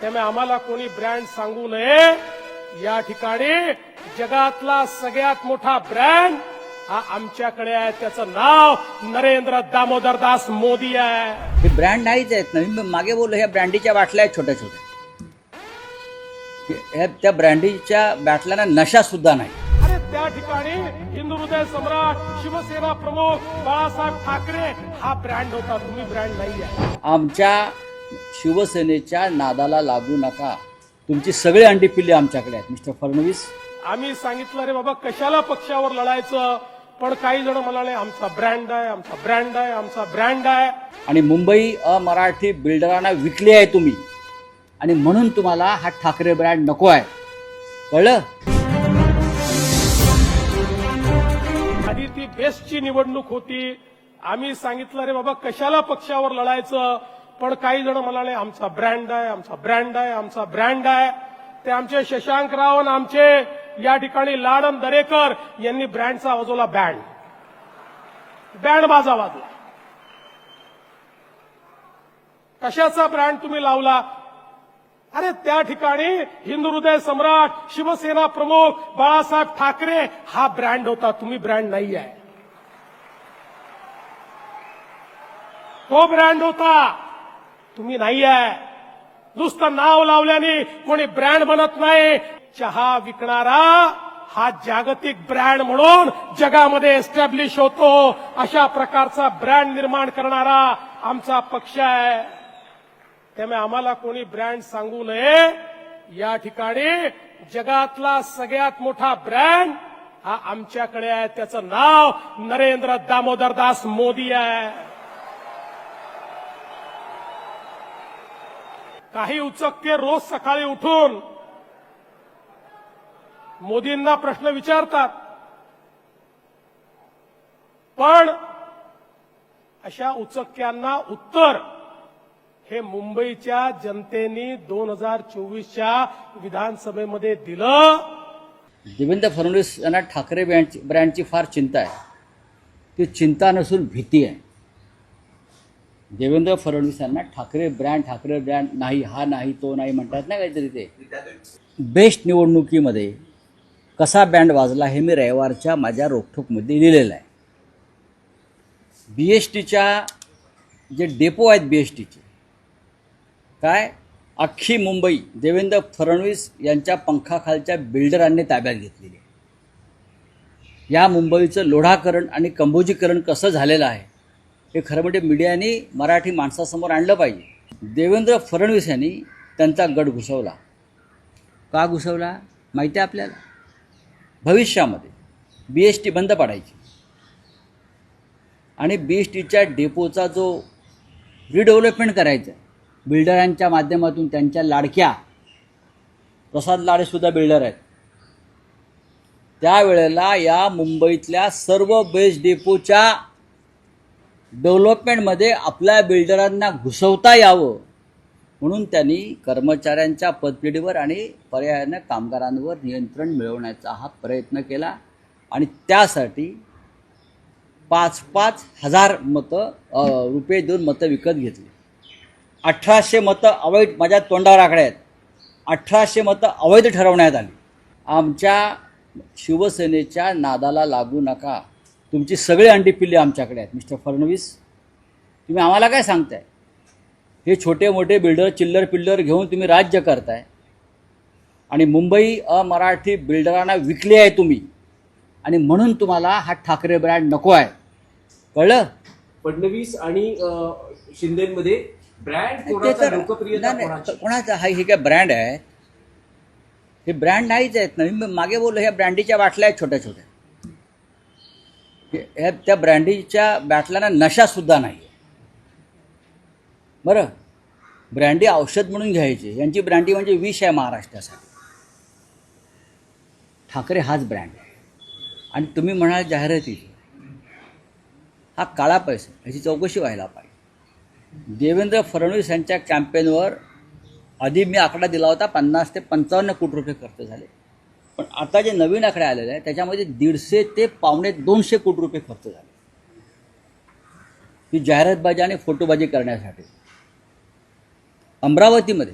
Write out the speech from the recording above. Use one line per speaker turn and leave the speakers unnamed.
त्यामुळे आम्हाला कोणी ब्रँड सांगू नये. या ठिकाणी जगातला सगळ्यात मोठा ब्रँड हा आमच्याकडे आहे. त्याचं नाव नरेंद्र दामोदर दास मोदी आहे.
हे ब्रँड नाहीच आहेत. ना मी मागे बोललो ह्या ब्रँडीच्या बाटल्या आहेत छोट्या छोट्या त्या ब्रँडीच्या बाटल्यांना नशा सुद्धा नाही.
अरे त्या ठिकाणी हिंदू हृदय सम्राट शिवसेना प्रमुख बाळासाहेब ठाकरे हा ब्रँड होता. तुम्ही ब्रँड नाही आहे
आमच्या शिवसेनेच्या नादाला लागू नका. तुमची सगळी अंडी पिल्ली आमच्याकडे आहेत मिस्टर फडणवीस.
आम्ही सांगितलं रे बाबा कशाला पक्षावर लढायचं? पण काही जण म्हणाले आमचा ब्रँड आहे आमचा ब्रँड आहे आमचा ब्रँड आहे.
आणि मुंबई अमराठी बिल्डरांना विकली आहे तुम्ही. आणि म्हणून तुम्हाला हा ठाकरे ब्रँड नको आहे. कळलं?
आधी ती बेस्टची निवडणूक होती. आम्ही सांगितलं रे बाबा कशाला पक्षावर लढायचं? पण काही जण म्हणाले आमचा ब्रँड आहे आमचा ब्रँड आहे आमचा ब्रँड आहे. ते आमचे शशांक राव आणि आमचे या ठिकाणी लाडन दरेकर यांनी ब्रँडचा वाजवला बँड बँड बाजा वाजला. कशाचा ब्रँड तुम्ही लावला? अरे त्या ठिकाणी हिंदू हृदय सम्राट शिवसेना प्रमुख बाळासाहेब ठाकरे हा ब्रँड होता. तुम्ही ब्रँड नाही आहे तो ब्रँड होता. तुम्ही नाही आहे नुसतं नाव लावल्याने कोणी ब्रँड बनत नाही. चहा विकणारा हा जागतिक ब्रँड म्हणून जगामध्ये एस्टॅब्लिश होतो. अशा प्रकारचा ब्रँड निर्माण करणारा आमचा पक्ष आहे. त्यामुळे आम्हाला कोणी ब्रँड सांगू नये. या ठिकाणी जगातला सगळ्यात मोठा ब्रँड हा आमच्याकडे आहे. त्याचं नाव नरेंद्र दामोदरदास मोदी आहे. काही उचकते रोज सकाळी उठून मोदींना प्रश्न विचारतात. पण अशा उचक्यांना उत्तर हे मुंबईच्या जनतेनी दोन हजार चोवीसच्या विधानसभेमध्ये दिलं.
देवेंद्र फडणवीस यांना ठाकरे ब्रँडची ब्रँडची फार चिंता आहे. ती चिंता नसून भीती आहे. देवेंद्र फडणवीस यांना ठाकरे ब्रँड ठाकरे ब्रँड नाही हा नाही तो नाही म्हणतात ना काहीतरी ते. बेस्ट निवडणुकीमध्ये कसा बँड वाजला हे मी रविवारच्या माझ्या रोखठोकमध्ये लिहिलेलं आहे. बी एस टीच्या जे डेपो आहेत बी एस टीचे काय? अख्खी मुंबई देवेंद्र फडणवीस यांच्या पंखाखालच्या बिल्डरांनी ताब्यात घेतलेली या मुंबईचं लोढाकरण आणि कंबोजीकरण कसं झालेलं आहे? हे खरं म्हणजे मीडियाने मराठी माणसासमोर आणलं पाहिजे. देवेंद्र फडणवीस यांनी त्यांचा गड घुसवला. का घुसवला? माहिती आहे आपल्याला? भविष्यामध्ये बी एस टी बंद पाडायची. आणि बी एस टीच्या डेपोचा जो रिडेव्हलपमेंट करायचं बिल्डरांच्या माध्यमातून त्यांच्या लाडक्या प्रसाद लाडेसुद्धा बिल्डर आहेत. त्यावेळेला या मुंबईतल्या सर्व बेस्ट डेपोच्या डेव्हलपमेंटमध्ये आपल्या बिल्डरांना घुसवता यावं म्हणून त्यांनी कर्मचाऱ्यांच्या पदपिढीवर आणि पर्यायानं कामगारांवर नियंत्रण मिळवण्याचा हा प्रयत्न केला. आणि त्यासाठी पाच पाच हजार मतं रुपये देऊन मतं विकत घेतली. अठराशे मतं अवैध माझ्या तोंडावर आकडे आहेत. अठराशे मतं अवैध ठरवण्यात आली. आमच्या शिवसेनेच्या नादाला लागू नका. तुमची सगळी अंडी पिल्ली आमच्याकडे आहेत मिस्टर फडणवीस. तुम्ही आम्हाला काय सांगताय? हे छोटे मोठे बिल्डर चिल्लर पिल्लर घेऊन तुम्ही राज्य करताय. आणि मुंबई अमराठी बिल्डरांना विकली आहे तुम्ही. आणि म्हणून तुम्हाला हा ठाकरे ब्रँड नको आहे. कळलं?
फडणवीस आणि शिंदेमध्ये ब्रँड कोणाचा
हा हे काय ब्रँड आहे? हे ब्रँड नाहीच आहेत. ना मी मागे बोललो ह्या ब्रँडीच्या बाटल्या आहेत छोट्या छोट्या ह्या त्या ब्रँडीच्या बॅटलांना नशासुद्धा नाही नाही बरं? ब्रँडी औषध म्हणून घ्यायची. यांची ब्रँडी म्हणजे विष आहे महाराष्ट्रासाठी. ठाकरे हाच ब्रँड आहे. आणि तुम्ही म्हणाल जाहिराती. हा काळा पैसा ह्याची चौकशी व्हायला पाहिजे. देवेंद्र फडणवीस यांच्या कॅम्पेनवर आधी मी आकडा दिला होता पन्नास ते पंचावन्न कोटी रुपये खर्च झाले. पण आता जे नवीन आकडे आलेले आहे त्याच्यामध्ये दीडशे ते पावणे दोनशे कोटी रुपये खर्च झाले. ही जाहिरातबाजी आणि फोटोबाजी करण्यासाठी. अमरावतीमध्ये